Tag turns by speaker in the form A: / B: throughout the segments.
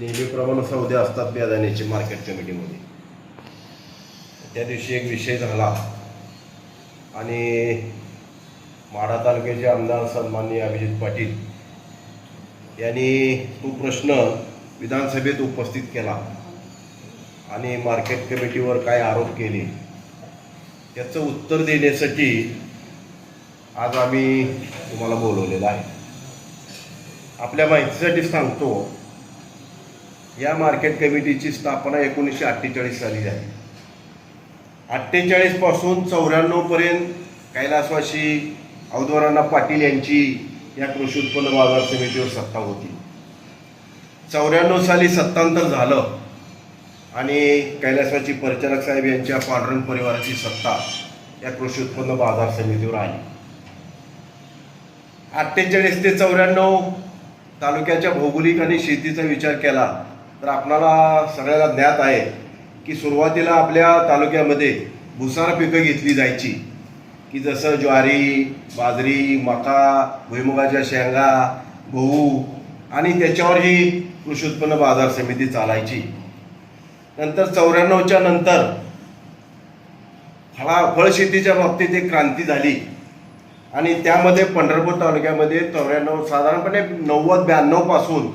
A: नेहमीप्रमाणे सौदे असतात बियादाण्याचे मार्केट कमिटीमध्ये त्या दिवशी एक विषय झाला. आणि माढा तालुक्याचे आमदार सन्माननीय अभिजित पाटील यांनी तो प्रश्न विधानसभेत उपस्थित केला. आणि मार्केट कमिटीवर काय आरोप केले त्याचं उत्तर देण्यासाठी आज आम्ही तुम्हाला बोलवलेलं आहे. आपल्या माहितीसाठी सांगतो या मार्केट कमिटीची स्थापना एकोणीसशे अठ्ठेचाळीस साली झाली. अठ्ठेचाळीसपासून चौऱ्याण्णव पर्यंत पाटील यांची या कृषी उत्पन्न बाजार समितीवर सत्ता होती. चौऱ्याण्णव साली सत्तांतर झालं आणि कैलासवाची परिचारक साहेब यांच्या पांडुरंग परिवाराची सत्ता या कृषी उत्पन्न बाजार समितीवर आली. अठ्ठेचाळीस ते चौऱ्याण्णव तालुक्याच्या भौगोलिक आणि शेतीचा विचार केला तर आपणाला सगळ्याला ज्ञात आहे की सुरुवातीला आपल्या तालुक्यामध्ये भुसार पिकं घेतली जायची. की जसं ज्वारी बाजरी मका भुईमुगाच्या शेंगा गहू आणि त्याच्यावर ही कृषी उत्पन्न बाजार समिती चालायची. नंतर चौऱ्याण्णवच्या नंतर फळा फळशेतीच्या बाबतीत एक क्रांती झाली. आणि त्यामध्ये पंढरपूर तालुक्यामध्ये चौऱ्याण्णव साधारणपणे नव्वद ब्याण्णवपासून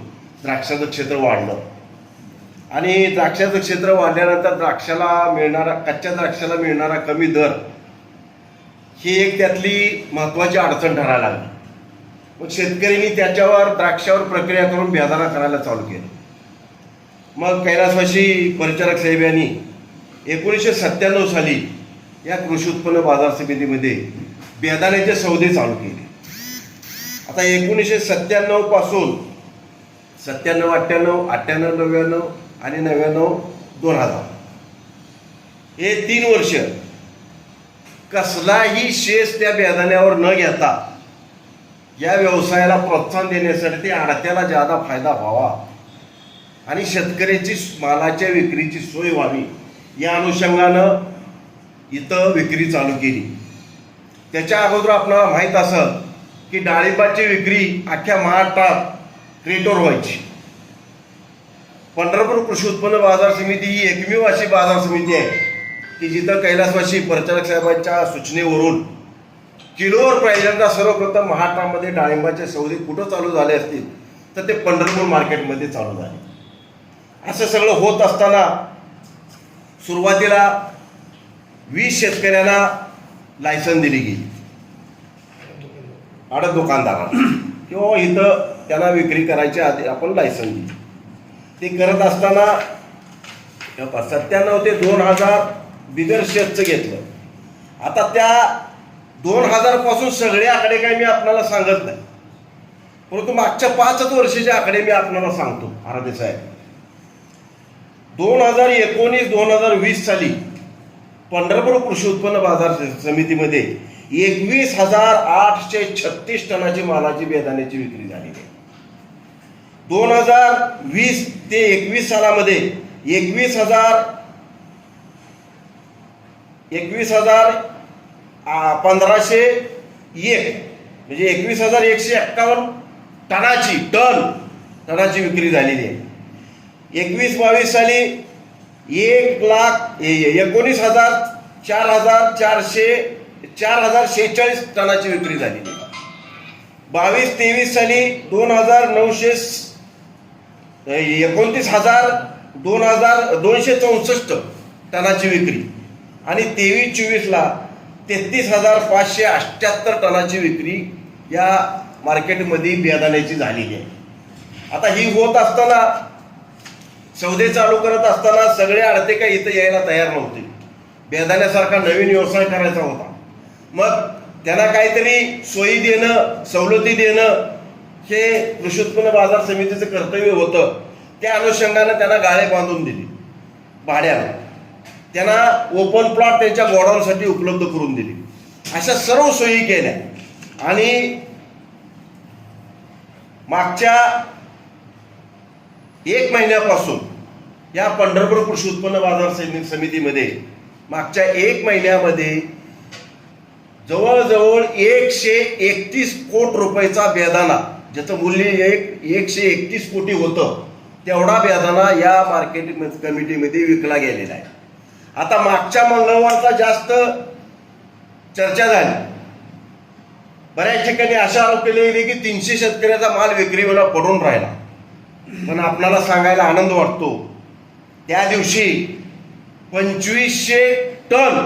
A: द्राक्षाचं क्षेत्र वाढलं. आणि द्राक्षाचं क्षेत्र वाढल्यानंतर द्राक्षाला मिळणारा कच्च्या द्राक्षाला मिळणारा कमी दर ही एक त्यातली महत्त्वाची अडचण ठरायला लागली. मग शेतकऱ्यांनी त्याच्यावर द्राक्षावर प्रक्रिया करून बेदाना करायला चालू केली. मग कैलासवासी परिचारक साहेब यांनी एकोणीसशे सत्त्याण्णव साली या कृषी उत्पन्न बाजार समितीमध्ये बेदाण्याचे सौदे चालू केले. आता एकोणीसशे सत्त्याण्णवपासून सत्त्याण्णव अठ्ठ्याण्णव अठ्ठ्याण्णव नव्याण्णव आणि नव्याण्णव दोन हजार. हे तीन वर्ष कसलाही शेष त्या बेदाण्यावर न घेता या व्यवसायाला प्रोत्साहन देण्यासाठी ते आडत्याला ज्यादा फायदा व्हावा आणि शेतकऱ्याची मालाच्या विक्रीची सोय व्हावी या अनुषंगानं इथं विक्री चालू केली. त्याच्या अगोदर आपल्याला माहीत असं की डाळिंबाची विक्री अख्ख्या महाराष्ट्रात क्रेटोर व्हायची. पंढरपूर कृषी उत्पन्न बाजार समिती ही एकमेव अशी बाजार समिती आहे की जिथं कैलासवासी प्रचारक साहेबांच्या सूचनेवरून किलोवर पहिल्यांदा सर्वप्रथम महाराष्ट्रामध्ये डाळिंबाचे सौदे कुठं चालू झाले असतील तर ते पंढरपूर मार्केटमध्ये चालू झाले. असं सगळं होत असताना सुरुवातीला वीस शेतकऱ्यांना लायसन दिली गेली. आडत दुकानदारांना. किंवा इथं त्यांना विक्री करायच्या आधी आपण लायसन दिली. ते करत असताना सत्त्याण्णव ते दोन हजार बिगर शेतचं घेतलं. आता त्या दोन हजारपासून सगळे आकडे काही मी आपल्याला सांगत नाही. परंतु मागच्या पाचच वर्षाचे आकडे मी आपल्याला सांगतो आराधे साहेब. दोन हजार एकोणीस दोन हजार वीस साली पंढरपूर कृषी उत्पन्न बाजार समितीमध्ये एकवीस हजार आठशे छत्तीस टनाची मालाची बेदाण्याची विक्री झालेली आहे. दोन हजार वीस ते एकवीस सालामध्ये एकवीस हजार एकवीस हजार पंधराशे एक म्हणजे एकवीस हजार एकशे एक्कावन्न टनाची टन टनाची विक्री झालेली आहे. एकवीस बावीस साली एक लाख ए- एकोणीस हजार चार हजार चारशे चार हजार शेहेचाळीस टनाची विक्री झालेली आहे. बावीस तेवीस साली दोन हजार नऊशे एकोणतीस हजार दोन हजार दोनशे चौसष्ट टनाची विक्री. आणि तेवीस चोवीसला तेहतीस हजार पाचशे अठ्ठ्याहत्तर टनाची विक्री या मार्केटमध्ये बेदाण्याची झालेली आहे. आता ही होत असताना सौदे चालू करत असताना सगळे अडते काही इथं यायला तयार नव्हते. बेदाण्यासारखा नवीन व्यवसाय करायचा होता. मग त्यांना काहीतरी सोयी देणं सवलती देणं हे कृषी उत्पन्न बाजार समितीचं कर्तव्य होतं. त्या अनुषंगानं त्यांना गाळे बांधून दिली. भाड्यानं. त्यांना ओपन प्लॉट त्यांच्या गोडाऊनसाठी उपलब्ध करून दिली. अशा सर्व सोयी केल्या. आणि मागच्या एक महिन्यापासून या पंढरपूर कृषी उत्पन्न बाजार समितीमध्ये मागच्या एक महिन्यामध्ये जवळजवळ एकशे एकतीस कोट रुपयाचा बेदाना ज्याचं मूल्य एक एकशे एकतीस कोटी होतं तेवढा बेदाना या मार्केट कमिटीमध्ये विकला गेलेला आहे. आता मागच्या मंगळवारचा जास्त चर्चा झाली. बऱ्याच ठिकाणी अशा आरोप केले गेले की तीनशे शेतकऱ्याचा माल विक्रीवर पडून राहिला. पण आपल्याला सांगायला आनंद वाटतो त्या दिवशी पंचवीसशे टन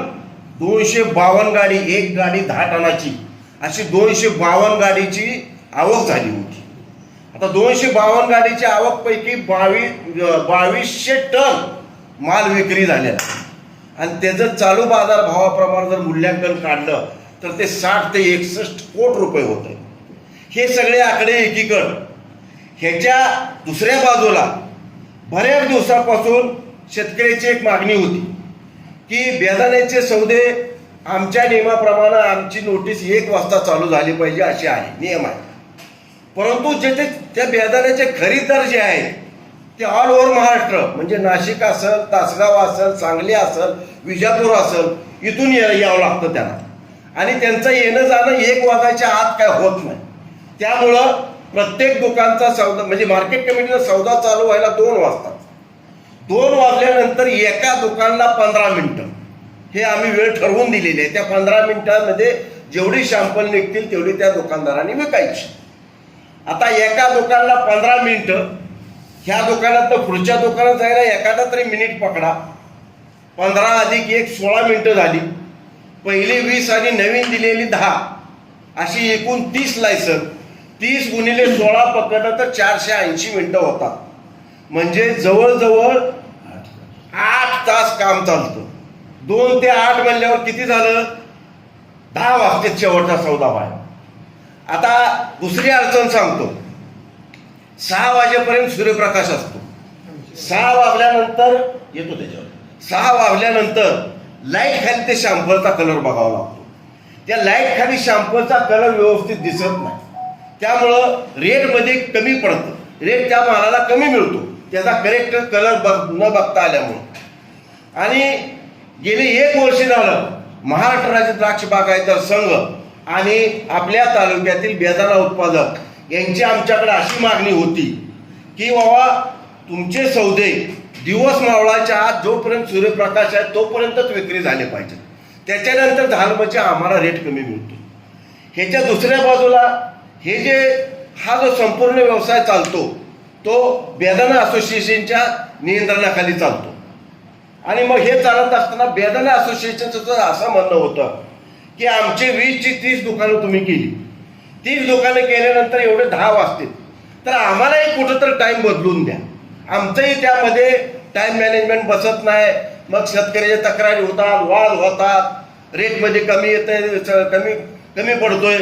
A: दोनशे बावन्न गाडी एक गाडी दहा टनाची अशी दोनशे बावन्न गाडीची आवक झाली होती. आता दोनशे बावन्न गाडीच्या आवकपैकी बावी बावीस बावीसशे टन माल विक्री झालेला आणि त्याचं चालू बाजार भावाप्रमाणे जर मूल्यांकन काढलं तर ते साठ ते एकसष्ट कोट रुपये होत आहे. हे सगळे आकडे एकीकड. ह्याच्या दुसऱ्या बाजूला बऱ्याच दिवसापासून शेतकऱ्याची एक मागणी होती की बेदाण्याचे सौदे आमच्या नियमाप्रमाणे आमची नोटीस एक वाजता चालू झाली पाहिजे अशी आहे नियम आहे. परंतु जे त्या बेदाण्याचे खरीदार जे आहेत ते ऑल ओव्हर महाराष्ट्र म्हणजे नाशिक असेल तासगाव असेल सांगली असेल विजापूर असेल इथून यावं लागतं त्यांना. आणि त्यांचं येणं जाणं एक वाजायच्या आत काय होत नाही. त्यामुळं प्रत्येक दुकानचा सौदा म्हणजे मार्केट कमिटीचा सौदा चालू व्हायला दोन वाजतात. दोन वाजल्यानंतर एका दुकानला पंधरा मिनटं. हे आम्ही वेळ ठरवून दिलेली आहे. त्या पंधरा मिनिटांमध्ये जेवढी शॅम्पल निघतील तेवढी त्या दुकानदारांनी विकायची. आता एका दुकानला पंधरा मिनिटं ह्या दुकानात तर पुढच्या दुकानात जायला एखादा तरी मिनिट पकडा. पंधरा अधिक एक सोळा मिनिटं झाली. पहिली वीस आणि नवीन दिलेली दहा. अशी एकूण तीस लायसन. तीस गुणिले सोळा पकडलं तर चारशे ऐंशी मिनिटं होतात. म्हणजे जवळजवळ आठ तास काम चालतं. दोन ते आठ म्हणल्यावर किती झालं? दहा वाजते शेवटचा सौदा व्हायला आता दुसरी अडचण सांगतो. सहा वाजेपर्यंत सूर्यप्रकाश असतो. सहा वाजल्यानंतर येतो त्याच्यावर. सहा वाजल्यानंतर लाइट खाली ते शॅम्पलचा कलर बघावा लागतो. त्या लाइट खाली शॅम्पलचा कलर व्यवस्थित दिसत नाही. त्यामुळं रेटमध्ये कमी पडतं. रेट त्या मालाला कमी मिळतो. त्याचा करेक्ट कलर बघ न बघता आल्यामुळं. आणि गेली एक वर्ष झालं महाराष्ट्र राज्य द्राक्ष बागायतदार संघ आणि आपल्या तालुक्यातील बेदाना उत्पादक यांची आमच्याकडे अशी मागणी होती की बाबा तुमचे सौदे दिवस मावळाच्या आत जोपर्यंत सूर्यप्रकाश आहे तोपर्यंतच विक्री झाले पाहिजे. त्याच्यानंतर झालं आम्हाला रेट कमी मिळतो. ह्याच्या दुसऱ्या बाजूला हे जे हा जो संपूर्ण व्यवसाय चालतो तो बेदाना असोसिएशनच्या नियंत्रणाखाली चालतो. आणि मग हे चालत असताना बेदाना असोसिएशनचं असं म्हणणं होतं की आमची वीसची तीस दुकानं तुम्ही केली. तीस दुकानं केल्यानंतर एवढे दहा वाजतील. तर आम्हालाही कुठं तर टाईम बदलून द्या. आमचंही त्यामध्ये टाईम मॅनेजमेंट बसत नाही. मग शेतकऱ्याच्या तक्रारी होतात वाद होतात. रेटमध्ये कमी येतंय कमी कमी पडतोय.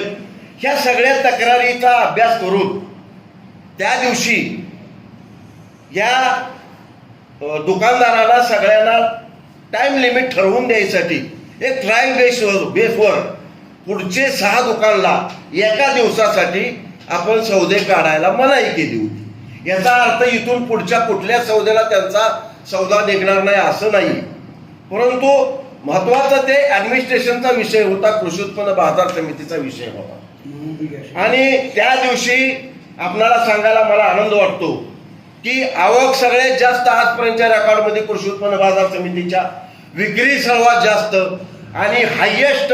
A: ह्या सगळ्या तक्रारीचा अभ्यास करून त्या दिवशी या दुकानदाराला सगळ्यांना टाईम लिमिट ठरवून द्यायसाठी एक ट्रायल बेस बेसवर पुढचे सहा दुकानला एका दिवसासाठी आपण सौदे काढायला मनाई केली होती. याचा अर्थ इथून पुढच्या कुठल्या सौद्याला त्यांचा सौदा निघणार नाही असं नाही. परंतु महत्त्वाचा ते ऍडमिनिस्ट्रेशनचा विषय होता कृषी उत्पन्न बाजार समितीचा विषय होता. आणि त्या दिवशी आपणाला सांगायला मला आनंद वाटतो की आवक सगळ्यात जास्त आजपर्यंतच्या रेकॉर्डमध्ये कृषी उत्पन्न बाजार समितीच्या विक्री सर्वात जास्त आणि हायेस्ट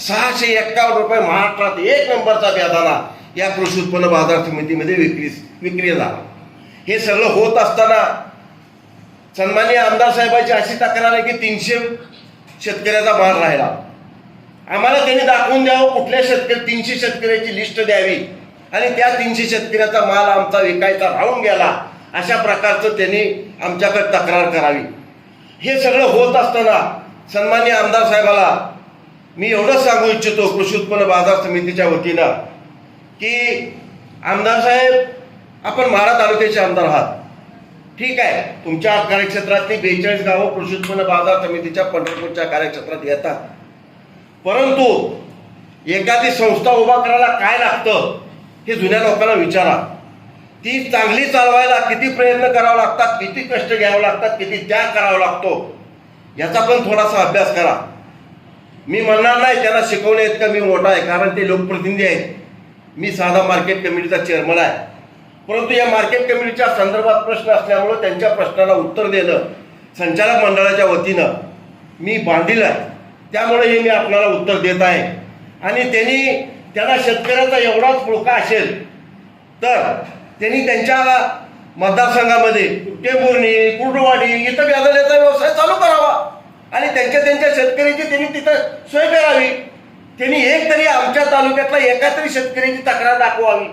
A: सहाशे एक्कावन्न रुपये महाराष्ट्रात एक नंबरचा व्याजाला या कृषी उत्पन्न बाजार समितीमध्ये विक्री विक्री झाला. हे सगळं होत असताना सन्मान्य आमदार साहेबांची अशी तक्रार आहे की तीनशे शेतकऱ्याचा माल राहिला. आम्हाला त्यांनी दाखवून द्यावं कुठल्या शेतकरी तीनशे शेतकऱ्याची लिस्ट द्यावी. आणि त्या तीनशे शेतकऱ्याचा माल आमचा विकायचा राहून गेला अशा प्रकारचं त्यांनी आमच्याकडे तक्रार करावी. हे सगळं होत असताना सन्मान्य आमदार साहेबाला मी एवढंच सांगू इच्छितो कृषी उत्पन्न बाजार समितीच्या वतीनं की आमदार साहेब आपण माढा तालुक्याचे आमदार आहात. ठीक आहे तुमच्या कार्यक्षेत्रातली बेचाळीस गावं कृषी उत्पन्न बाजार समितीच्या पंढरपूरच्या कार्यक्षेत्रात येतात. परंतु एखादी संस्था उभा करायला काय लागतं हे जुन्या लोकांना विचारा. ती चांगली चालवायला किती प्रयत्न करावे लागतात किती कष्ट घ्यावे लागतात किती त्याग करावा लागतो याचा पण थोडासा अभ्यास करा. मी म्हणणार नाही त्यांना शिकवणे इतकं मी मोठा आहे कारण ते लोकप्रतिनिधी आहेत. मी साधा मार्केट कमिटीचा चेअरमन आहे. परंतु या मार्केट कमिटीच्या संदर्भात प्रश्न असल्यामुळं त्यांच्या प्रश्नाला उत्तर देणं संचालक मंडळाच्या वतीनं मी बांधील आहे. त्यामुळे हे मी आपल्याला उत्तर देत आहे. आणि त्यांनी त्यांना शेतकऱ्याचा एवढाच पुळका असेल तर त्यांनी त्यांच्या मतदारसंघामध्ये टेंभुर्णी कुर्डवाडी इथं व्याजाल्याचा व्यवसाय चालू करावा. आणि त्यांच्या त्यांच्या शेतकऱ्याची त्यांनी तिथं सोय करावी. त्यांनी एक तरी आमच्या तालुक्यातला एका तरी शेतकऱ्याची तक्रार दाखवावी.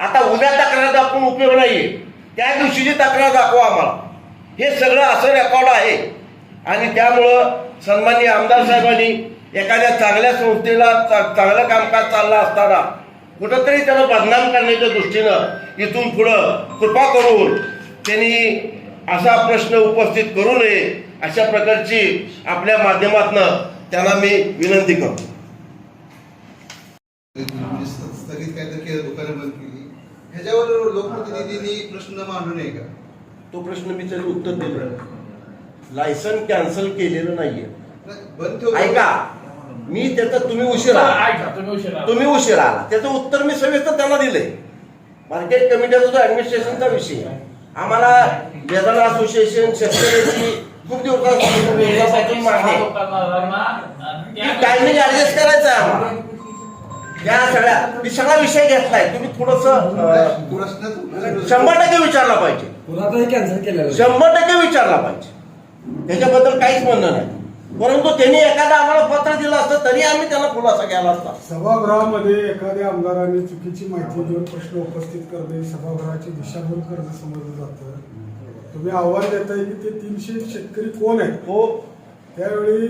A: आता उद्या तक्रार दाखवून उपयोग नाहीये. त्या दिवशीची तक्रार दाखवा आम्हाला. हे सगळं असं रेकॉर्ड आहे. आणि त्यामुळं सन्माननीय आमदार साहेबांनी एखाद्या चांगल्या संस्थेला चा- चांगलं कामकाज चाललं असताना कुठंतरी त्याला बदनाम करण्याच्या दृष्टीनं इथून पुढं कृपा करून त्यांनी असा प्रश्न उपस्थित करू नये अशा प्रकारची आपल्या माध्यमातनं त्यांना मी विनंती करतो.
B: स्थगित काहीतरी केलं दुकानं बंद केली ह्याच्यावर लोकप्रतिनिधींनी प्रश्न मांडू नये का?
A: तो प्रश्न मी त्याला उत्तर दिलं लायसन कॅन्सल केलेलं नाहीये.
B: बंद
A: ऐका मी त्याचं तुम्ही उशीर
C: ऐका तुम्ही उशीर आला.
A: तुम्ही उशीर आला. त्याचं उत्तर मी सविस्तर त्यांना दिलंय. मार्केट कमिटीचा जो ऍडमिनिस्ट्रेशनचा विषय आहे. आम्हाला वेदना असोसिएशन शेतकऱ्याची खूप दिवसापासून मागणी टायमिंग ऍडजस्ट करायचं आहे आम्हाला. या सगळ्या मी सगळा विषय घेतलाय. तुम्ही थोडस
B: प्रश्न
A: शंभर टक्के विचारला पाहिजे.
D: पुरातही कॅन्सल केलेलं
A: शंभर टक्के विचारला पाहिजे. त्याच्याबद्दल काहीच म्हणणं नाही. परंतु त्यांनी एखादं आम्हाला पत्र दिलं असतं तरी आम्ही त्याला खुलासा केला असता.
E: सभागृहामध्ये एखाद्या आमदाराने चुकीची माहिती देऊन प्रश्न उपस्थित करणे सभागृहाची दिशाभूल करणं समजलं जातं. तुम्ही आव्हान देताय की ते तीनशे शेतकरी कोण आहेत?
A: हो.
E: त्यावेळी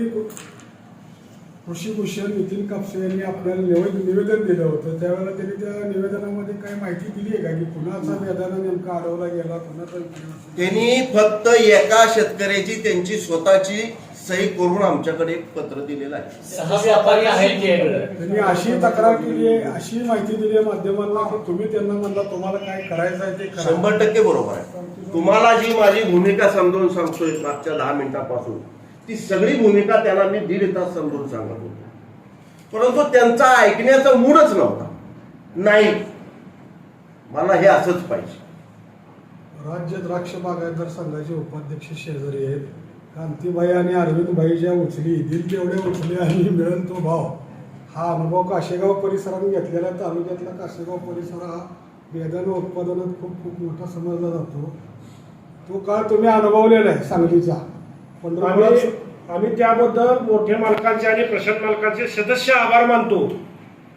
E: कृषी भूषण नितीन कापसे यांनी आपल्याला निवेदन निवेदन दिलं होतं. त्यावेळेला त्यांनी त्या निवेदनामध्ये काय माहिती दिली आहे का? की कुणाचा वेदना नेमका अडवला गेला कुणाचा
A: त्यांनी फक्त एका शेतकऱ्याची त्यांची स्वतःची सही करून आमच्याकडे एक पत्र दिलेलं आहे.
C: सहा व्यापारी आहेत जे
E: त्यांनी अशी तक्रार केली आहे अशी माहिती दिली आहे माध्यमांना की तुम्ही त्यांना म्हणला तुम्हाला काय करायचं आहे ते करा.
A: शंभर टक्के बरोबर आहे. तुम्हाला जी माझी भूमिका समजावून सांगतोय मागच्या दहा मिनिटापासून ती सगळी भूमिका त्यांना मी दीड तास समजून सांगत होतो. परंतु त्यांचा ऐकण्याचा मूडच नव्हता. नाही. मला हे असंच पाहिजे.
E: राज्य द्राक्ष बागायतदार संघाचे उपाध्यक्ष शेजारी आहेत. कांतीबाई आणि अरविंदबाई ज्या उचली दिल तेवढे उचले आणि मिळेल तो भाव. हा अनुभव काशेगाव परिसराने घेतलेला तालुक्यातला काशेगाव परिसर हा वेदन उत्पादनात खूप खूप मोठा समजला जातो. तो काळ तुम्ही अनुभवलेला आहे सांगलीचा. पंढरपुरात
F: आम्ही आम्ही त्याबद्दल मोठ्या मालकांचे आणि प्रशांत मालकांचे सदस्य आभार मानतो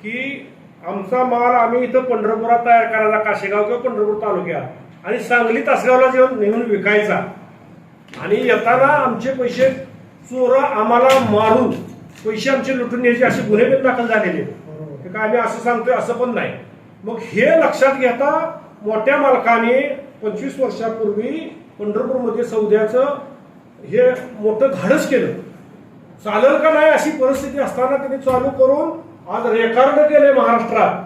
F: की आमचा माल आम्ही इथं पंढरपुरात तयार करायला काशेगाव किंवा पंढरपूर तालुक्यात आणि सांगली तासगावला जेव्हा नेऊन विकायचा आणि येताना आमचे पैसे चोर आम्हाला मारून पैसे आमचे लुटून न्यायचे असे गुन्हे पण दाखल झालेले. हे. काय आम्ही असं सांगतोय असं पण नाही. मग हे लक्षात घेता मोठ्या मालकाने पंचवीस वर्षापूर्वी पंढरपूरमध्ये सौद्याचं हे मोठं धाडस केलं. चालेल का नाही अशी परिस्थिती असताना त्यांनी चालू करून आज रेकॉर्ड केले महाराष्ट्रात.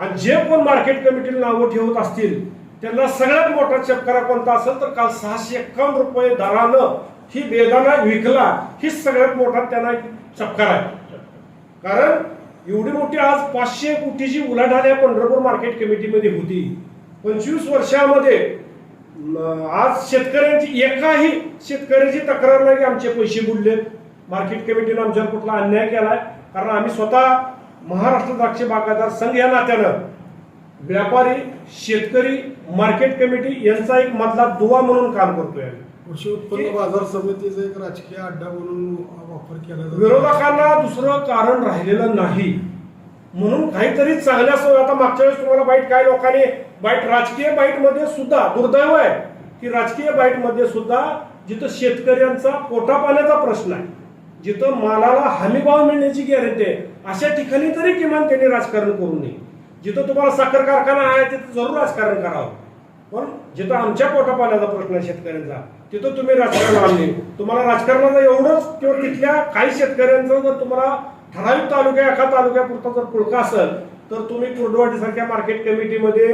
F: आणि जे कोण मार्केट कमिटीला नावं ठेवत असतील त्यांना सगळ्यात मोठा चपकारा कोणता असेल तर काल सहाशे एक्कावन्न रुपये दरानं ही बेदाना विकला. ही सगळ्यात मोठा त्यांना चपकार आहे. कारण एवढी मोठी आज पाचशे कोटीची उलाढाल या पंढरपूर मार्केट कमिटीमध्ये होती. पंचवीस वर्षामध्ये आज शेतकऱ्यांची एकाही शेतकऱ्याची तक्रार नाही की आमचे पैसे बुडलेत मार्केट कमिटीनं आमच्यावर कुठला अन्याय केलाय. कारण आम्ही स्वतः महाराष्ट्र द्राक्ष बागायतदार संघ या नात्यानं व्यापारी शेतकरी मार्केट कमिटी यांचा एक मधला दुवा म्हणून काम करतोय.
E: कृषी उत्पन्न बाजार समितीचा एक राजकीय अड्डा म्हणून वापर केला जातो.
F: विरोधकांना दुसरं कारण राहिलेलं नाही. म्हणून काहीतरी चांगल्या सोय. आता मागच्या वेळेस तुम्हाला बाईट काय लोकांनी बाईट राजकीय बाईटमध्ये सुद्धा दुर्दैव आहे की राजकीय बाईटमध्ये सुद्धा जिथं शेतकऱ्यांचा पोटापाण्याचा प्रश्न आहे जिथं मालाला हमी भाव मिळण्याची गॅरंटी आहे अशा ठिकाणी तरी किमान त्यांनी राजकारण करू नये. जिथं तुम्हाला साखर कारखाना आहे तिथं जरूर राजकारण करावं. पण जिथं आमच्या पोटापाण्याचा प्रश्न आहे शेतकऱ्यांचा तिथं तुम्ही राजकारण आणले तुम्हाला राजकारणाचं एवढंच किंवा तिथल्या काही शेतकऱ्यांचं जर तुम्हाला ठराविक तालुक्या एका तालुक्यापुरता जर पुळका असेल तर तुम्ही कुर्डवाडीसारख्या मार्केट कमिटीमध्ये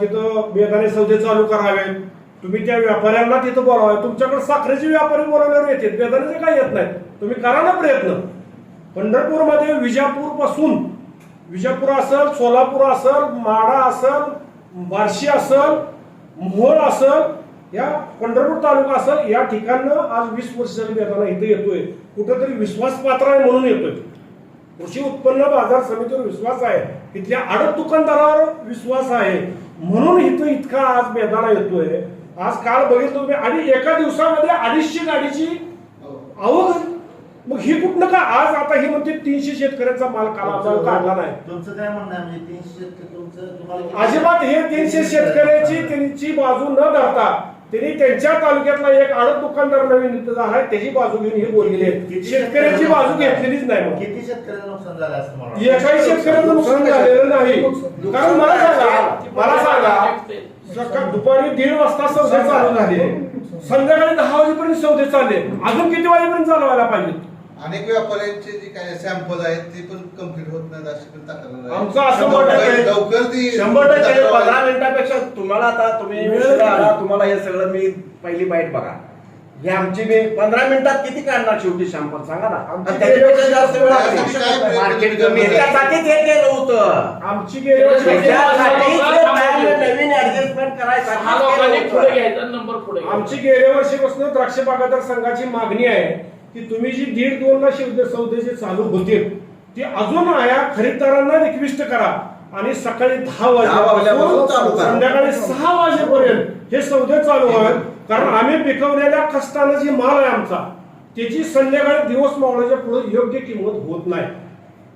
F: तिथं बेदाणे सौदे चालू करावेत. तुम्ही त्या व्यापाऱ्यांना तिथं बोलावे. तुमच्याकडे साखरेचे व्यापारी बोलावल्यावर येतात. बेदाण्याचे काही येत नाहीत. तुम्ही करा ना प्रयत्न. पंढरपूरमध्ये विजापूरपासून विजापूर असेल सोलापूर असेल माडा असेल बार्शी असल मोहोळ असल या पंढरपूर तालुका असल या ठिकाणं आज वीस वर्ष झाली बेदाना इथे येतोय. कुठेतरी विश्वासपात्र आहे म्हणून येतोय. कृषी उत्पन्न बाजार समितीवर विश्वास आहे. इथल्या आडत दुकानदारावर विश्वास आहे. म्हणून इथं इतका आज बेदाना येतोय. आज काल बघितलं तुम्ही आणि एका दिवसामध्ये अडीचशे गाडीची आवक मग ही कुठनं का आज आता ही म्हणते तीनशे शेतकऱ्यांचा माल काल काढला नाही?
D: तुमचं काय म्हणणं आहे? म्हणजे तीनशे शेतकरी तुमचं तुम्हाला किती-
F: अजिबात हे तीनशे शेतकऱ्याची त्यांची बाजू न धरता त्यांनी त्यांच्या तालुक्यातला एक आडत दुकानदार नवीन झाला आहे त्याची बाजू घेऊन हे बोललेले शेतकऱ्याची बाजू घेतलेलीच नाही मग.
D: किती शेतकऱ्यांचं नुकसान झालं असं?
F: एकाही शेतकऱ्याचं नुकसान झालेलं नाही. कारण मला सांगा मला सांगा सकाळ दुपारी दीड वाजता सौदे चालू झाले. संध्याकाळी दहा वाजेपर्यंत सौदे चालले. अजून किती वाजेपर्यंत चालवायला पाहिजे?
B: अनेक व्यापाऱ्यांचे जे काय सॅम्पल आहेत ते पण कंप्लीट होत नाहीत अशी पण तक्रार आहे.
F: आमचं असं
A: शंभर
F: मत आहे
A: टक्के-
B: लवकर ती
A: शंभर टक्के पंधरा मिनिटापेक्षा तुम्हाला आता तुम्ही उशिरा आला, तुम्हाला हे सगळं मी पहिली बाईट बघा हे आमची मी पंधरा मिनिटात किती काढणार शेवटी शॅम्पल सांगा ना
F: आमची
A: आणि त्याच्यापेक्षा जास्त वेळ नाही.
B: मार्केट कमी आहे.
A: त्याच्यासाठीच हे केलं होतं
F: आमची गेल्या वर्षी
A: त्याच्यासाठीच हे नवीन ऍडजस्टमेंट करायसाठी
C: सहा लोकांनी पुढे घ्यायचा नंबर पुढे घ्यायचा.
F: आमची गेल्या वर्षीपासून द्राक्ष बागायतदार संघाची मागणी आहे की तुम्ही जी दीड दोन ला शिवदे सौदे जे चालू होते ते अजून आया खरीददारांना रिक्वेस्ट करा. आणि सकाळी दहा
A: करा.
F: संध्याकाळी सहा वाजेपर्यंत हे सौदे चालू आहेत. कारण आम्ही पिकवलेल्या कष्टानं जी माल आहे आमचा त्याची संध्याकाळी दिवस मावळाच्या पुढे योग्य किंमत होत नाही.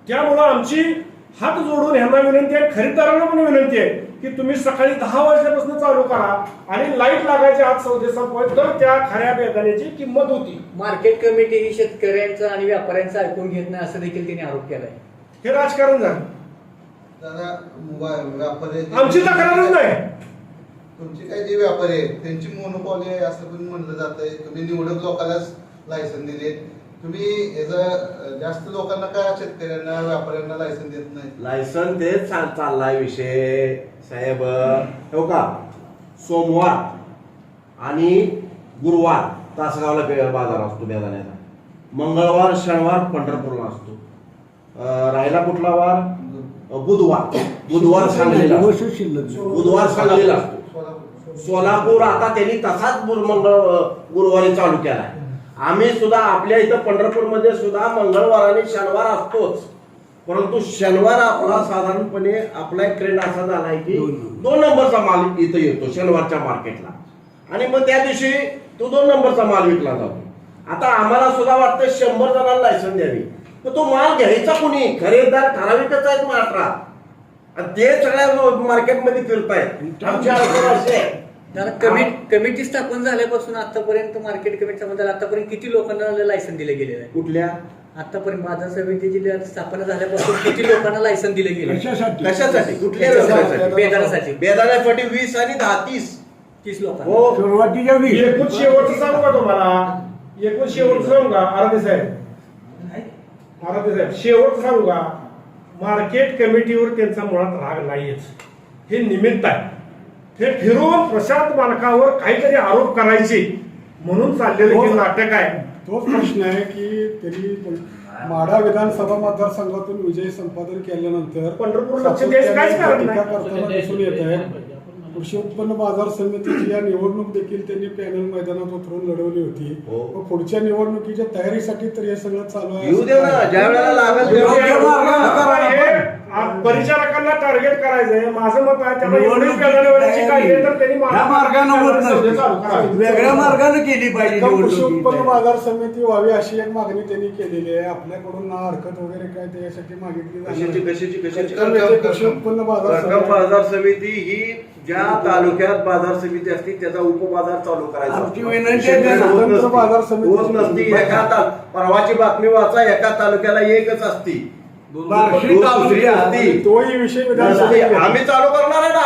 F: त्यामुळं आमची हात जोडून ह्यांना विनंती आहे खरीददारांना पण विनंती आहे की तुम्ही सकाळी दहा वाजल्यापासून चालू करा आणि लाइट लागायच्या आत सौदे संपवाय तर त्या खऱ्या बेदाण्याची किंमत होती.
G: मार्केट कमिटी ही शेतकऱ्यांचं आणि व्यापाऱ्यांचं ऐकून घेत नाही असं देखील त्यांनी आरोप केलाय.
F: हे राजकारण झालं.
B: दादा व्यापारी
F: आमची तक्रारच नाही.
B: तुमचे काही जे व्यापारी आहेत? त्यांची मोनोपॉली आहे असं पण म्हणलं जात आहे तुम्ही निवडक लोकांनाच लायसन दिले तुम्ही याचा जास्त लोकांना का शेतकऱ्यांना व्यापाऱ्यांना लायसन देत नाही
A: लायसन तेच चाल- चाललाय विषय साहेब. हो का? सोमवार आणि गुरुवार तासगावला बाजार असतो बेदाण्याचा मंगळवार शनिवार पंढरपूरला असतो. राहिला कुठला वार? बुधवार. बुधवार सांगलीला. बुधवार सांगलीला असतो.
B: सोलापूर.
A: आता त्यांनी तसाच मंगळ गुरुवारी चालू केलाय. आम्ही सुद्धा आपल्या इथं पंढरपूरमध्ये सुद्धा मंगळवार आणि शनिवार असतोच. परंतु शनिवार आपला साधारणपणे आपला एक ट्रेंड असा झालाय की दोन नंबरचा माल इथं येतो शनिवारच्या मार्केटला आणि मग त्या दिवशी तो दोन नंबरचा माल विकला जातो. आता आम्हाला सुद्धा वाटतं शंभर जणांना लायसन द्यावी. तर तो माल घ्यायचा कुणी? खरेदीदार ठराविकच आहेत महाराष्ट्रात ते सगळ्या मार्केटमध्ये फिरतायत. आमच्या अडचण अशी आहे.
G: त्याला कमिट कमिटी स्थापन झाल्यापासून आतापर्यंत मार्केट कमिटी स्थापन झाल्या आतापर्यंत किती लोकांना लायसन दिले गेलेलं आहे
A: कुठल्या?
G: आतापर्यंत बाजार समितीची स्थापना झाल्यापासून किती लोकांना लायसन दिले गेले
A: कशासाठी? कुठल्या. व्यवसायासाठी?
G: बेदाण्यासाठी.
A: बेदाण्यासाठी वीस आणि दहा तीस.
G: तीस लोकांना.
A: हो.
F: एकूण शेवटचं सांगू का तुम्हाला? एकूण शेवटचं सांगू का आराधे साहेब? आराधे साहेब शेवटचं सांगू का? मार्केट कमिटीवर त्यांचा मुळात राग नाहीच हे निमित्त आहे. हे फिरून प्रशांत मालकावर काहीतरी आरोप करायचे. म्हणून चाललेलं हे नाटक आहे.
E: तोच प्रश्न आहे की त्यांनी माढा विधानसभा मतदारसंघातून विजय संपादन केल्यानंतर
F: पंढरपूर
E: दिसून येत आहे. कृषी उत्पन्न बाजार समितीची या निवडणूक देखील त्यांनी पॅनल मैदानात उतरून लढवली होती.
A: हो.
E: पुढच्या निवडणुकीच्या तयारीसाठी तर हे सगळं चालू आहे
F: परिचारकांना टार्गेट करायचंय. माझं मत आहे त्याला एवढी पेरण्याची काही आहे तर त्यांनी
H: ह्या मार्गानं होत नसते. वेगळ्या मार्गाने केली पाहिजे
E: कृषी उत्पन्न
H: निवडणूक
E: बाजार समिती व्हावी अशी एक मागणी त्यांनी केलेली आहे. आपल्याकडून ना हरकत वगैरे काय त्याच्यासाठी मागितली जाणार
A: कशाची. कशाची कशाची?
E: तर येथे कृषी उत्पन्न बाजार समिती
A: बाजार समिती. ही ज्या तालुक्यात बाजार समिती असते त्याचा उपबाजार चालू करायचा
H: आमची
A: असतो.
H: विनंती आहे
A: शेती
H: त्यांना.
A: होत
E: स्वतंत्र
A: नसती.
E: बाजार समिती
A: होत नसती. एका ताल परवाची बातमी वाचा एका तालुक्याला एकच असती.
H: बार्शी
A: दुसरी
H: तालुक्यात
A: असती.
E: तोही विषय
A: नसती. आम्ही चालू करणार आहे ना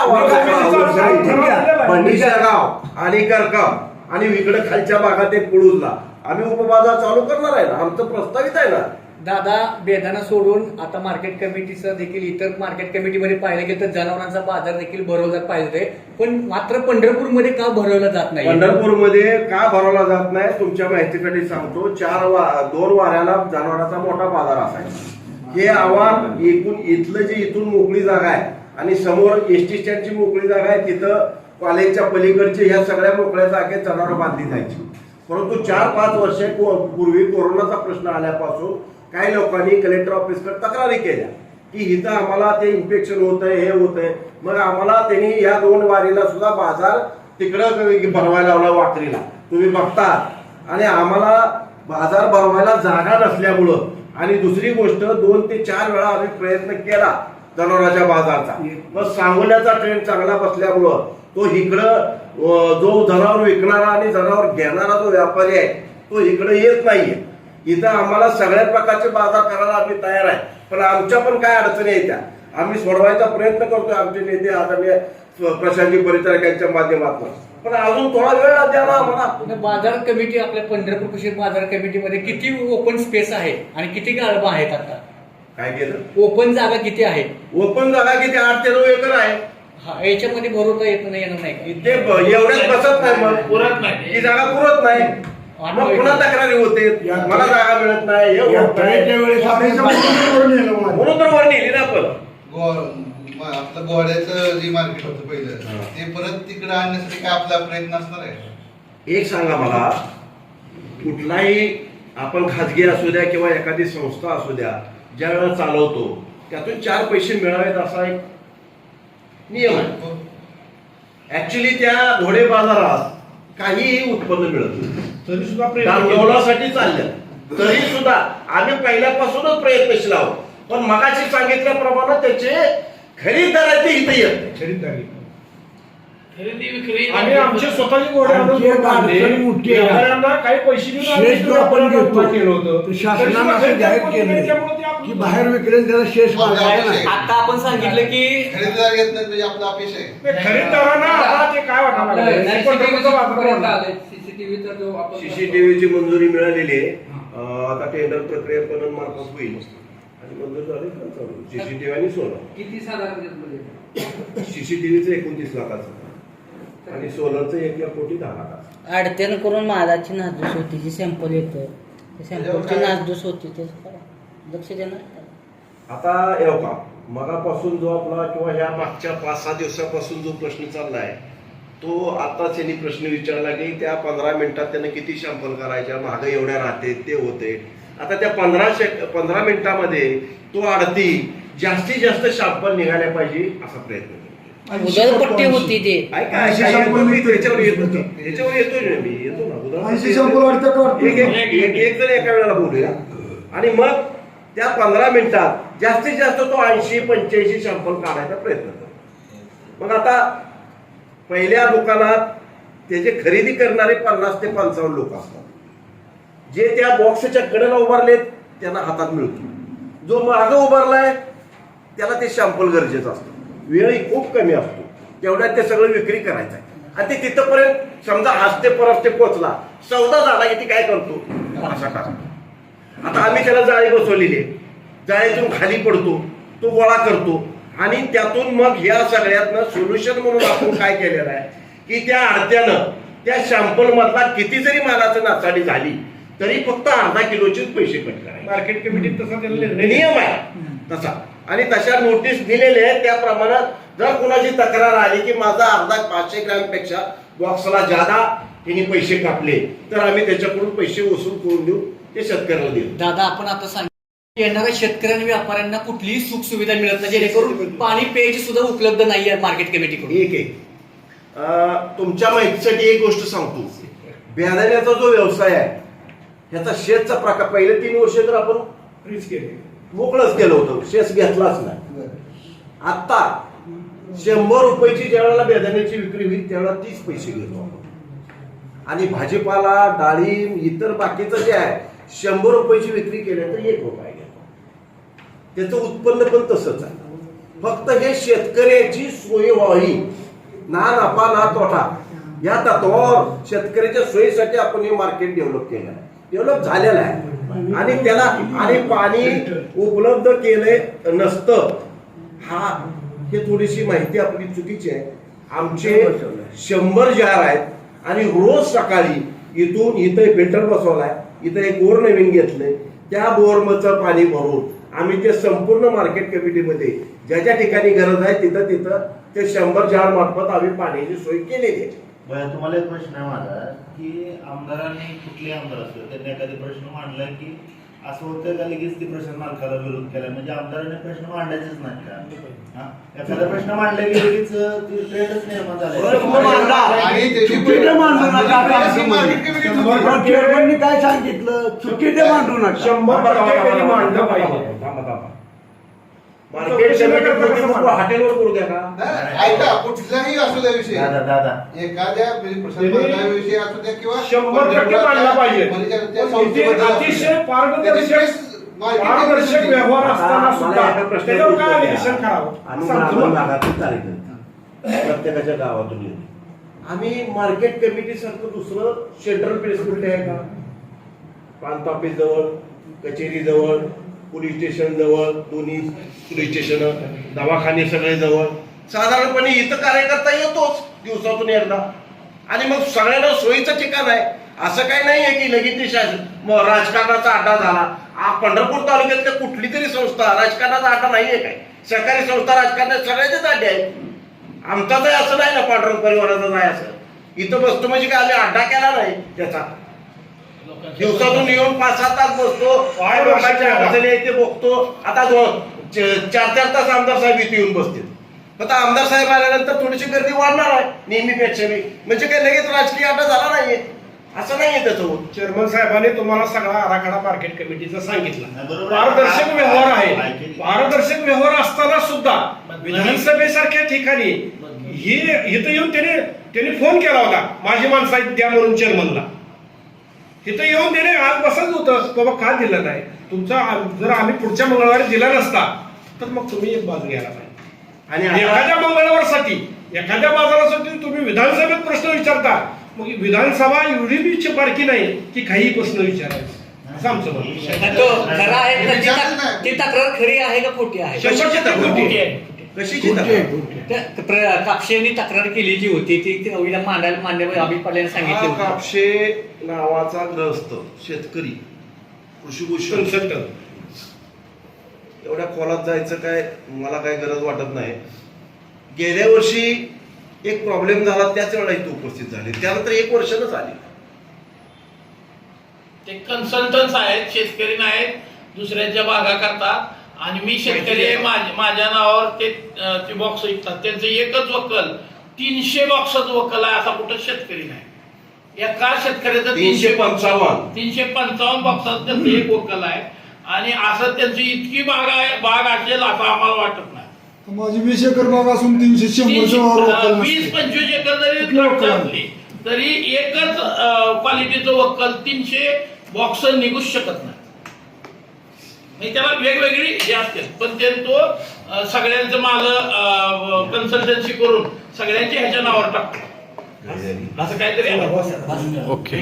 A: आणि करकाव आणि इकडे खालच्या भागात एक पुळूजला आम्ही उपबाजार चालू करणार आहे ना? आमचं प्रस्तावित आहे ना?
G: दादा बेदाना सोडून आता मार्केट कमिटीचं देखील इतर मार्केट कमिटीमध्ये पाहिलं गेलं तर जनावरांचा बाजार देखील भरवला पाहिजे. पण मात्र पंढरपूरमध्ये का भरवला जात नाही?
A: पंढरपूरमध्ये का भरवला जात नाही? तुमच्या माहितीसाठी सांगतो. चार वा दोन वाऱ्याला जनावरांचा मोठा बाजार असायचा. हे आव्हान एकूण इथलं जे इथून मोकळी जागा आहे आणि समोर एस टी स्टँडची मोकळी जागा आहे तिथं कॉलेजच्या पलीकडची ह्या सगळ्या मोकळ्या जागेत जनावरं बांधली जायची. परंतु चार पाच वर्ष पूर्वी कोरोनाचा प्रश्न आल्यापासून काही लोकांनी कलेक्टर ऑफिसकडे तक्रारी केल्या की इथं आम्हाला ते इन्फेक्शन होत आहे हे होत आहे मग आम्हाला त्यांनी या दोन वारीला सुद्धा बाजार तिकडं भरवायला लावला वाकरीला तुम्ही बघता. आणि आम्हाला बाजार भरवायला जागा नसल्यामुळं आणि दुसरी गोष्ट दोन ते चार वेळा आम्ही प्रयत्न केला जनावरांच्या बाजारचा. मग सांगोल्याचा ट्रेंड चांगला बसल्यामुळं तो इकडं जो जनावर विकणारा आणि जनावर घेणारा जो व्यापारी आहे तो इकडे येत नाहीये. इथं आम्हाला सगळ्या प्रकारचे बाजार करायला आम्ही तयार आहे. पण आमच्या पण काय अडचणी येत्या आम्ही सोडवायचा प्रयत्न करतोय आमचे नेते आदरणीय प्रशांती परिचारक यांच्या माध्यमातून. पण अजून थोडा वेळ द्या ना आम्हाला.
G: आणि बाजार कमिटी आपल्या पंढरपूर कृषी बाजार कमिटीमध्ये किती ओपन स्पेस आहे आणि किती गाळबा आहेत आता?
A: काय केलं?
G: ओपन जागा किती आहे?
A: ओपन जागा किती? आठ ते नऊ एकर आहे.
G: हा याच्यामध्ये भरवता येत नाही येणार नाही
A: ब- एवढ्यात बसत नाही मग.
C: पुरत नाही.
A: ही जागा पुरत नाही. मग पुन्हा तक्रारी होते. मला जागा मिळत नाही. हे. म्हणून तर वर नेली ना आपण.
B: आपलं गोड्याचं जे मार्केट होतं पहिलं. ते परत तिकडे आणण्यासाठी काय आपला प्रयत्न असणार आहे?
A: एक सांगा मला कुठलाही आपण खाजगी असू द्या किंवा एखादी संस्था असू द्या ज्या वेळेला चालवतो त्यातून चार पैसे मिळावेत असा एक नियम आहे. ऍक्च्युली त्या घोडे बाजारात काहीही उत्पन्न मिळत नाही.
F: तरी सुद्धा प्रयत्न केले.
A: डांगवण्यासाठी चाललं तरी सुद्धा आम्ही पहिल्यापासूनच प्रयत्नशील आहोत. पण मगाशी सांगितल्याप्रमाणे त्याचे खरीददाराचे इथे येत नाही.
F: खरीददारी
C: खरेदी विक्री
F: आम्ही आमचे स्वतःचे घोडे आणून
H: आमची एक
F: बांधले.
H: अडचण मोठी आहे.
F: व्यापाऱ्यांना काही पैसे देऊन आम्ही
H: शेष जो आपण
F: व्यापाऱ्यांना
H: घेतो.
F: उभा केलं होतं.
H: तर शासनानं असं जाहीर
F: ते
H: की बाहेर विकले त्याला शेष मागायचा नाही
G: आता आपण सांगितलं की
B: खरेदीदार घेत नाहीत म्हणजे आपला अपेक्षा आहे.
F: नाही, खरीददारांना आता ते काय वाटायला लागलं? वाढला.
G: सीसीटीव्हीचा जो आपण
A: सीसीटीव्हीची मंजुरी मिळालेली आहे. अं, आता टेंडर प्रक्रिया करून मार्फत होईल. आणि मंजूर झाले सीसीटीव्ही आणि सोलर
G: किती साधारण
A: सीसीटीव्हीचं एकोणतीस लाखाचं. आणि सोलरचं एक लाख कोटी दहा लाखाचं.
I: अडचण करून मालाची नासधूस होती जी सॅम्पल येतं ते सॅम्पलची नासधूस होती ते. लक्ष देणार?
A: आता येऊ का? मगापासून जो आपला किंवा ह्या मागच्या पाच सहा दिवसापासून जो प्रश्न चाललाय तो आताच यांनी प्रश्न विचारला की त्या पंधरा मिनिटात त्यानं किती शॅम्पल करायच्या? मागं एवढ्या राहते ते होते. आता त्या पंधरा शेक पंधरा मिनिटामध्ये तो आडती जास्तीत जास्त शॅम्पल निघाल्या पाहिजे असा प्रयत्न
I: होती ते.
A: येतो येतोय मी येतो ना? एक एक- एक एक जण एका वेळेला बोलूया. आणि मग त्या पंधरा मिनिटात जास्तीत जास्त तो ऐंशी पंच्याऐंशी शॅम्पल काढायचा प्रयत्न करतो मग आता पहिल्या दुकानात त्याचे खरेदी करणारे पन्नास ते पंचावन्न लोक असतात. जे त्या बॉक्सच्या कडेला उभारलेत त्यांना हातात मिळतो. जो मागं उभारलाय त्याला ते शॅम्पल गरजेचं असतं. वेळही खूप कमी असतो. तेवढ्यात ते सगळं विक्री करायचं आहे. आणि ते तिथपर्यंत समजा हस्ते परस्ते पोचला चौदा झाला की ती काय करतो? असा टाकतो आता आम्ही त्याला जाळी बसवलेली आहे. जाळीतून खाली पडतो तो गोळा करतो. आणि त्यातून मग ह्या सगळ्यातनं सोल्युशन म्हणून आपण काय केलेलं आहे की त्या आरत्यानं त्या शॅम्पल मधला किती जरी मालाचं नाचाडी झाली. तरी फक्त अर्धा किलोचेच पैसे कट करायचे.
F: मार्केट कमिटीत तसा
A: नियम आहे. तसा. आणि तशा नोटीस दिलेल्या आहेत त्या प्रमाणात जर कुणाची तक्रार आली की माझा अर्धा पाचशे ग्रॅमपेक्षा बॉक्सला जादा त्यांनी पैसे कापले तर आम्ही त्याच्याकडून पैसे वसूल करून देऊ ते शेतकऱ्याला देऊ.
G: दादा आपण आता सांगितलं येणाऱ्या शेतकरी आणि व्यापाऱ्यांना कुठलीही सुख सुविधा मिळत नाही जेणेकरून पाणी प्यायची सुद्धा उपलब्ध नाही आहे मार्केट कमिटीकडून.
A: एक एक. अं, तुमच्या माहितीसाठी एक गोष्ट सांगतो. बेदाण्याचा जो व्यवसाय आहे ह्याचा शेतचा प्रकार पहिले तीन वर्ष तर आपण
F: फ्रीज केले.
A: मोकळंच केलं होतं. शेत घेतलाच नाही. आता शंभर रुपयाची ज्या वेळेला बेदाण्याची विक्री होईल त्यावेळेला तीस पैसे घेतो आपण. आणि भाजीपाला डाळिंब इतर बाकीचं जे आहे शंभर रुपयाची विक्री केल्यानंतर एक रुपया घेतो त्याचं उत्पन्न पण तसंच आहे. फक्त हे शेतकऱ्याची सोय व्हावी. ना नफा ना तोटा. या तत्वावर शेतकऱ्याच्या सोयीसाठी आपण हे मार्केट डेव्हलप केलं आहे. डेव्हलप झालेला आहे. आणि त्याला आणि पाणी उपलब्ध केले नसतं. हा हे थोडीशी माहिती आपली चुकीची आहे. आमचे शंभर जार आहेत आणि रोज सकाळी इथून इथं फिल्टर बसवलाय. इथं एक बोर नवीन घेतलंय. त्या बोरमचं पाणी भरून आम्ही ते संपूर्ण मार्केट कमिटीमध्ये ज्या ज्या ठिकाणी गरज आहे तिथं तिथं ते शंभर जार मार्फत आम्ही पाण्याची सोय केलेली आहे.
D: तुम्हाला एक प्रश्न आहे माझा की आमदारांनी कुठले आमदार असतो त्यांनी एखादा प्रश्न मांडला की असं होतं का लगेच ते प्रश्न मालकाला विरोध केला? म्हणजे आमदारांनी प्रश्न मांडायचेच नाही का? हा? एखादा प्रश्न मांडला की लगेच ते ट्रेंडच निर्माण. झाला
H: काय सांगितलं. चुकीचं मांडू नका.
F: शंभर मांडलं पाहिजे.
A: मार्केट कमिटी हॉटेलवर करू द्या का?
B: नाही, ऐका कुठलाही असू द्या विषय.
D: दादा दादा.
B: एखाद्या म्हणजे असू द्या किंवा
F: शंभर टक्के मांडला पाहिजे. अतिशय पारदर्शक पारदर्शक. व्यवहार असताना सुद्धा त्याच्यावर काय करावं?
A: प्रत्येकाच्या गावातून येतो आम्ही मार्केट कमिटी सारखं दुसरं सेंट्रल प्रेस कुठे आहे का? प्रांत ऑफिस जवळ कचेरी जवळ पोलीस स्टेशन जवळ दोन्ही पोलीस स्टेशन दवाखाने सगळे जवळ. साधारणपणे इथं कार्यकर्ता येतोच दिवसातून एकदा. आणि मग सगळ्यांना सोयीचं ठिकाण आहे. असं काही नाही आहे की लगेच मग राजकारणाचा अड्डा झाला. पंढरपूर तालुक्यातल्या कुठली तरी संस्था राजकारणाचा अड्डा नाहीये काय? सरकारी संस्था राजकारणात सगळ्याचेच अड्डे आहेत. आमचा तर असं नाही ना पांढरंग परिवाराचं नाही असं. इथं बसतो म्हणजे काय आम्ही अड्डा केला नाही त्याचा. दिवसातून येऊन पाच सात तास बसतो. काय लोकांच्या अडचणी आहेत ते बघतो. आता चार चार तास आमदार साहेब इथे येऊन बसतील. आता आमदार साहेब आल्यानंतर थोडीशी गर्दी वाढणार आहे नेहमीपेक्षा बी. म्हणजे काही लगेच राजकीय अड्डा झाला नाहीये. असं नाहीये त्याचं.
F: चेअरमन साहेबांनी तुम्हाला सगळा आराखडा मार्केट कमिटीचा सांगितला. पारदर्शक व्यवहार आहे. पारदर्शक व्यवहार असताना सुद्धा विधानसभेसारख्या ठिकाणी ही इथं येऊन त्याने त्याने फोन केला होता माझी माणसं आहेत द्या म्हणून चेअरमनला. इथं येऊन त्याने आज बसत होतं. बाबा का दिलं नाही? तुमचा आम- जर आम्ही पुढच्या मंगळवारी दिला नसता तर मग तुम्ही एक बाजू घ्यायला पाहिजे.
A: आणि
F: एखाद्या मंगळवारसाठी एखाद्या बाजारासाठी तुम्ही विधानसभेत प्रश्न विचारता मग विधानसभा एवढी बी बारकी नाही की काही प्रश्न विचारायचे. असं आमचं म्हणणं आहे.
G: तो तर तक्रार खरी आहे का खोटी आहे?
F: शंभर टक्के खोटी आहे.
A: कशीची
H: कुठे
A: तक्रार?
G: त्या प्र- कापशेंनी तक्रार केली जी होती ती ती अविला मांडायला मान्य अभित पाटलांनी सांगितली
A: हा
G: होती.
A: कापशे नावाचा ग्रस्त शेतकरी कृषी भूषण
F: कन्सल्टंट
A: एवढ्या खोलात जायचं काय मला काय गरज वाटत नाही. गेल्या वर्षी एक प्रॉब्लेम झाला त्याच वेळेला इथे उपस्थित झाले. त्यानंतर एक वर्षानच आली.
C: ते कन्सल्टन्स आहेत शेतकरी नाहीत दुसऱ्यांच्या बागा करतात आणि मी शेतकरी आहे माझ्या नावावर ते बॉक्स विकतात. त्यांचं एकच वक्कल तीनशे बॉक्सच वक्कल आहे असा कुठं शेतकरी नाही. एका शेतकऱ्याचं
A: तीनशे पंचावन्न.
C: तीनशे पंचावन्न बॉक्सात त्यांचं एक वक्कल आहे. आणि असं त्यांची इतकी बाग आहे बाग असेल असं आम्हाला वाटत नाही.
E: माझी वीस एकर बाग असून तीनशे
C: अं, वीस पंचवीस एकर जरी? असली तरी एकच क्वालिटीचं वक्कल तीनशे बॉक्स निघूच शकत नाही. म्हणजे त्याला वेगवेगळी हे असते. पण ते तो सगळ्यांचं माल कन्सल्टन्सी करून सगळ्यांच्या ह्याच्या नावावर टाकतो. असं काहीतरी.
F: ओके